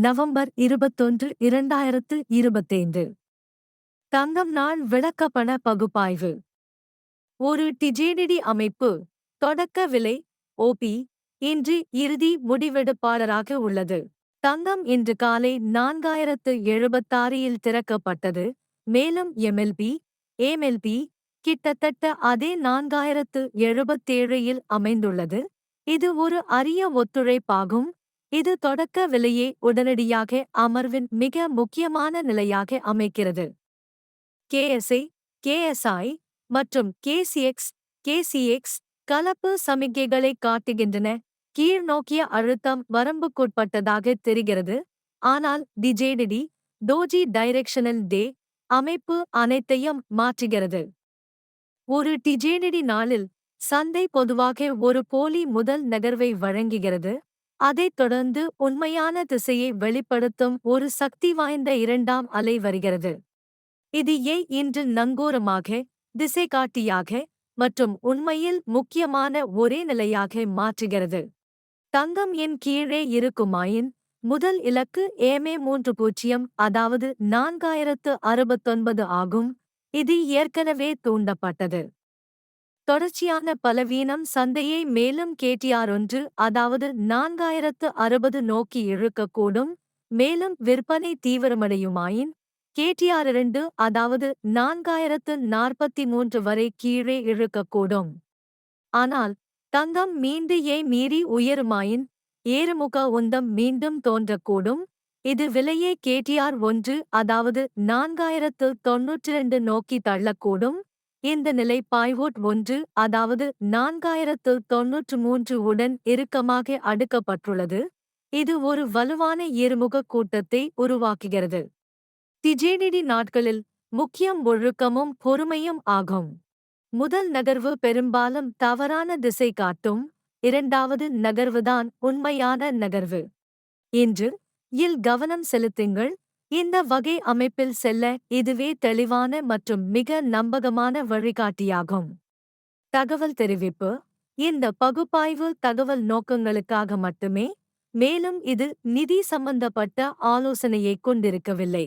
November இருபத்தொன்று இரண்டாயிரத்து இருபத்தைந்து. தங்கம் நாள் விளக்கப்பண பகுப்பாய்வு. ஒரு டிஜேடிடி அமைப்பு. தொடக்க விலை ஓபி இன்று இறுதி முடிவெடுப்பாளராக உள்ளது. தங்கம் இன்று காலை நான்காயிரத்து எழுபத்தாறில் திறக்கப்பட்டது. மேலும் எம்எல்பி ஏமெல்பி கிட்டத்தட்ட அதே நான்காயிரத்து எழுபத்தேழில் அமைந்துள்ளது. இது ஒரு அரிய ஒத்துழைப்பாகும். இது தொடக்க விலையை உடனடியாக அமர்வின் மிக முக்கியமான நிலையாக அமைக்கிறது. கேஎஸ்ஐ கேஎஸ்ஐ மற்றும் கேசிஎக்ஸ் கேசிஎக்ஸ் கலப்பு சமிக்கைகளை காட்டுகின்றன. கீழ்நோக்கிய அழுத்தம் வரம்புக்குட்பட்டதாக தெரிகிறது. ஆனால் டிஜேடிடி டோஜி டைரெக்ஷனல் டே அமைப்பு அனைத்தையும் மாற்றுகிறது. ஒரு டிஜேடிடி நாளில் சந்தை பொதுவாக ஒரு போலி முதல் நகர்வை வழங்குகிறது. அதைத் தொடர்ந்து உண்மையான திசையை வெளிப்படுத்தும் ஒரு சக்தி வாய்ந்த இரண்டாம் அலை வருகிறது. இது ஏ இன்று நங்கூரமாக திசைகாட்டியாக மற்றும் உண்மையில் முக்கியமான ஒரே நிலையாக மாற்றுகிறது. தங்கம் என் கீழே இருக்குமாயின் முதல் இலக்கு ஏமே மூன்று பூஜ்ஜியம் அதாவது நான்காயிரத்து அறுபத்தொன்பது ஆகும். இது ஏற்கனவே தூண்டப்பட்டது. தொடர்ச்சியான பலவீனம் சந்தையை மேலும் கேடிஆர் ஒன்று அதாவது நான்காயிரத்து அறுபது நோக்கி இழுக்கக்கூடும் மேலும் விற்பனை தீவிரமடையுமாயின் கேடிஆர் இரண்டு அதாவது நான்காயிரத்து நாற்பத்தி மூன்று வரை கீழே இழுக்கக்கூடும். ஆனால் தங்கம் மீண்டு ஏ மீறி உயருமாயின் ஏறுமுக உந்தம் மீண்டும் தோன்றக்கூடும் இது விலையே கேடிஆர் ஒன்று அதாவது நான்காயிரத்து தொன்னூற்றிரண்டு நோக்கி தள்ளக்கூடும் இந்த நிலை பாய்வோட் ஒன்று அதாவது நான்காயிரத்து தொன்னூற்று மூன்று உடன் இறுக்கமாக அடுக்கப்பட்டுள்ளது. இது ஒரு வலுவான ஏறுமுக கூட்டத்தை உருவாக்குகிறது. திஜேடிடி நாட்களில் முக்கியம் ஒழுக்கமும் பொறுமையும் ஆகும். முதல் நகர்வு பெரும்பாலும் தவறான திசை காட்டும் இரண்டாவது நகர்வுதான் உண்மையான நகர்வு. இன்று இல் கவனம் செலுத்துங்கள் இந்த வகை அமைப்பில் செல்ல இதுவே தெளிவான மற்றும் மிக நம்பகமான வழிகாட்டியாகும். தகவல் தெரிவிப்பு. இந்த பகுப்பாய்வு தகவல் நோக்கங்களுக்காக மட்டுமே மேலும் இது நிதி சம்பந்தப்பட்ட ஆலோசனையை கொண்டிருக்கவில்லை.